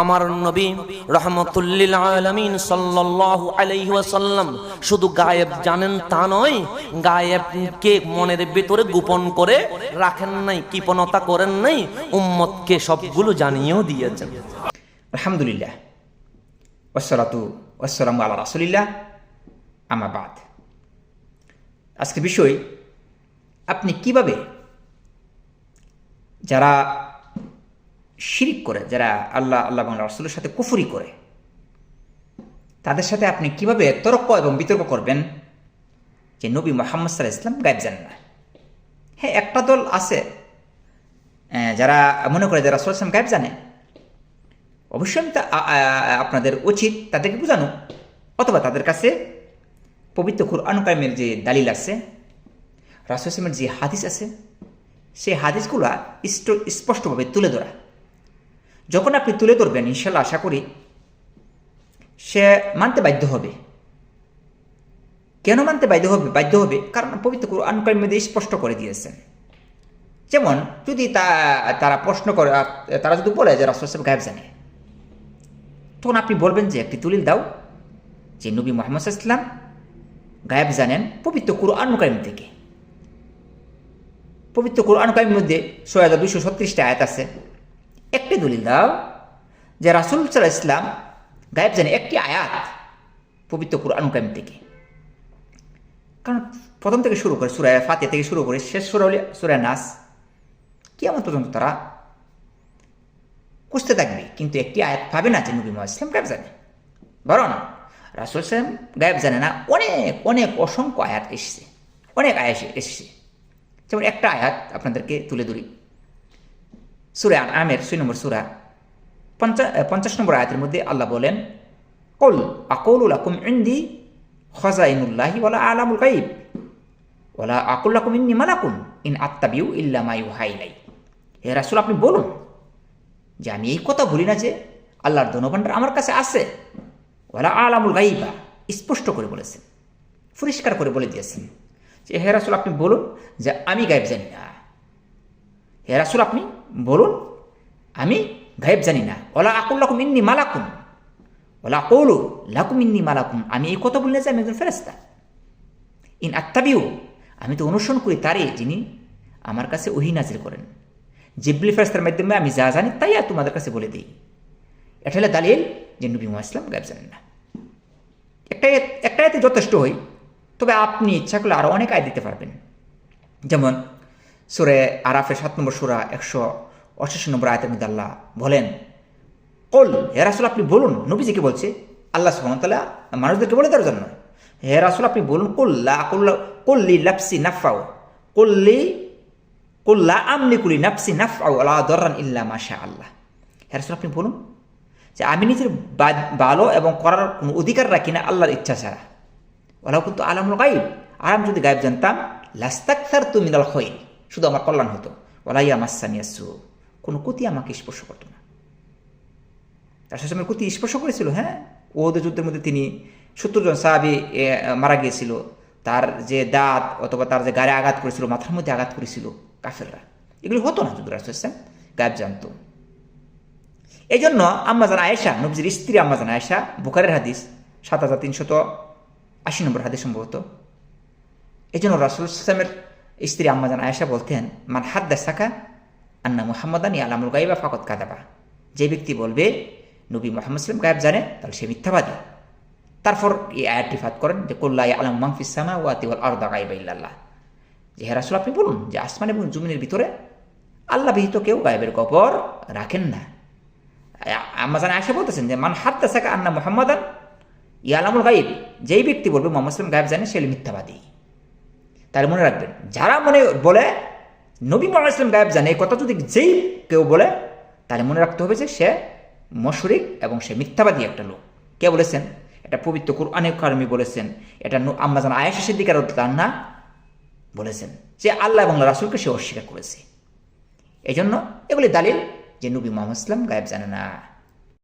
আমার নবী রহমতুল্লিল আলমিন সাল্লাল্লাহু আলাইহি ওয়াসাল্লাম শুধু গায়েব জানেন তা নয়, গায়েবকে মনের ভিতরে গোপন করে রাখেন নাই, কৃপণতা করেন নাই, উম্মতকে সবগুলো জানিয়েও দিয়েছেন। আলহামদুলিল্লাহ। ওসলাতু ওসালাম আল্লাহ রাসুলিল্লাহ। আমাবাদ আজকে বিষয়, আপনি কীভাবে যারা শিরিক করে, যারা আল্লাহ আল্লাহ বাংলা রাসুলের সাথে কুফুরি করে, তাদের সাথে আপনি কীভাবে তর্ক এবং বিতর্ক করবেন? যে নবী মোহাম্মদ সাল্লাহ ইসলাম গায়েব জানেন না। হ্যাঁ একটা দল আছে যারা মনে করে যারা রাসুল ইসলাম গায়েব জানে। অবশ্যই তা- আপনাদের উচিত তাদেরকে বোঝানো। অথবা তাদের কাছে পবিত্র কুরআন কারিমের যে দালিল আছে, রাসুল ইসলামের যে হাদিস আছে, সেই হাদিসগুলা স্পষ্টভাবে তুলে ধরা। যখন আপনি তুলে ধরবেন ইনশাল্লাহ আশা করি সে মানতে বাধ্য হবে। কেন মানতে বাধ্য হবে? বাধ্য হবে কারণ পবিত্র কুরআন মধ্যে স্পষ্ট করে দিয়েছেন যেমন, যদি তা, তারা প্রশ্ন করে তারা যদি বলে যে রাসুল সাহেব গায়েব জানে, তখন আপনি বলবেন যে একটি তুলিল দাও যে নবী মোহাম্মদ ইসলাম গায়েব জানেন পবিত্র কুরআন কারিম থেকে। পবিত্র কুরআন কারিমের মধ্যে ছয় হাজার দুশো ছত্রিশটা আয়াত আছে। একটি দলিল দাও যে রাসুল সাল্লাহ ইসলাম গায়েব জানে একটি আয়াত পবিত্র কুরআন কারিম থেকে। কারণ প্রথম থেকে শুরু করে সুরায় ফাতে থেকে শুরু করে শেষ সুরা হলে সুরায় নাস। কিয়ামত পর্যন্ত তারা খুঁজতে থাকবে, কিন্তু একটি আয়াত পাবে না যে নবী ইসলাম গায়েব জানে। বরং রাসুল ইসলাম গায়েব জানে না, অনেক অনেক অসংখ্য আয়াত এসেছে। অনেক আয়াত এসেছে। যেমন একটা আয়াত আপনাদেরকে তুলে ধরি। সুরা আমের সুই নম্বর সুরা। পঞ্চা পঞ্চাশ নম্বর আয়াতের মধ্যে আল্লাহ বলেন, কল আকৌলুল আকুম ইন্দি খজাইনুল্লাহি ওলা আলামুল গাইব। ওলা আকুল্লাকুম ইন্নি মালাকুন ইন আত্মাবিউ ইল্লা মায়ু হাইলাই হে রাসুল, আপনি বলুন, যে আমি এই কথা বলি না যে আল্লাহর ধনভাণ্ডার আমার কাছে আছে। ওলা আলামুল গাইবা, স্পষ্ট করে বলেছেন, পরিষ্কার করে বলে দিয়েছেন। যে হে রাসুল, আপনি বলুন যে আমি গায়েব জানি না। হে রাসুল, আপনি বলুন, আমি গায়েব জানি না। ওলা আকুল্লাকুম ইন্নি মালাকুম। ওলা কৌলু লাকুম ইন্নি মালাকুম। আমি এই কথা বললে যে আমি একজন ফেরেস্তা ইন আত্মাবিও আমি তো অনুসরণ করি তারে যিনি আমার কাছে ওহি নাজির করেন। জিবলি ফেরেস্তার মাধ্যমে আমি যা জানি তাই আর তোমাদের কাছে বলে দিই। এটা হলে দালিল যে নবী ইসলাম গায়েব জানেন না। একটা একটা এতে যথেষ্ট হই, তবে আপনি ইচ্ছা করলে আরও অনেক আয় দিতে পারবেন। যেমন সুরে আরাফের সাত নম্বর সুরা একশো অষ্টাশি নম্বর আয়তের মধ্যে আল্লাহ বলেন, কল, হে রাসুল, আপনি বলুন নবীজিকে বলছে? আল্লাহ সুহামতাল্লাহ মানুষদেরকে বলে দেওয়ার জন্য। হে রাসুল, আপনি বলুন কল্লা কল্লা কল্লি লাপসি নাফাও কল্লি কল্লা আমলি কুলি নাফসি নাফাও আল্লাহ দরান ইল্লা মাশা আল্লাহ। হে রাসুল, আপনি বলুন যে আমি নিজের ভালো এবং করার কোনো অধিকার রাখি না, আল্লাহর ইচ্ছা ছাড়া। ওলাও কিন্তু আলামুল গাইব আর আমি যদি গায়েব জানতাম লাস্তাকথার তু মিনাল খৈল শুধু আমার কল্যাণ হতো। ওলাই ওলাইয়া মাসানিয়াসু কোনো ক্ষতি আমাকে স্পর্শ করতো না। তার সাথে ক্ষতি স্পর্শ করেছিল হ্যাঁ? ওদের যুদ্ধের মধ্যে তিনি সত্তর জন সাহাবি মারা গিয়েছিল। তার যে দাঁত অথবা তার যে গায়ে আঘাত করেছিল, মাথার মধ্যে আঘাত করেছিল কাফেররা। এগুলো হতো না যুদ্ধ রাসুল ইসলাম গায়েব জানতো। এই জন্য আম্মাজান আয়েশা, নবজির স্ত্রী আম্মাজান আয়েশা, বুখারের হাদিস সাত হাজার তিনশত আশি নম্বর হাদিস সম্ভবত। এই জন্য রাসুল ইসলামের স্ত্রী আম্মাজান আয়েশা বলতেন, মান হাত দেশাকা আন্না মুহাম্মদানি আলামুল গাইবা ফাকত কাদাবা যে ব্যক্তি বলবে, নবী মোহাম্মদ ইসলাম গায়েব জানে, তাহলে সে মিথ্যাবাদী। তারপর এই আয়াতটি ফাত করেন যে কল্লা আলম মাংফিসামা ওয়াতি ওয়াল আরদা গাইবা ইল্লাল্লাহ। যে, হে রাসুল, আপনি বলুন যে, আসমান এবং জমিনের ভিতরে আল্লাহ বিহিত কেউ গায়েবের কবর রাখেন না। আমাজান আয়সা বলতেছেন যে, মান হাত দেশাকা আন্না মোহাম্মদান ইয়ালামুল গাইব যেই ব্যক্তি বলবে, মোহাম্মদ ইসলাম গায়েব জানে, সে মিথ্যাবাদী। তাহলে মনে রাখবেন, যারা মনে বলে নবী মোহাম্মদ ইসলাম গায়েব জানে, এই কথা যদি যেই কেউ বলে, তাহলে মনে রাখতে হবে যে সে মশরিক এবং সে মিথ্যাবাদী একটা লোক। কে বলেছেন? এটা পবিত্র কুরআনে কারমি বলেছেন, এটা আম্মাজান আয়েশা সিদ্দিকার না বলেছেন যে আল্লাহ এবং রাসুলকে সে অস্বীকার করেছে। এই জন্য এগুলি দালিল যে নবী মোহাম্মদ ইসলাম গায়েব জানে না।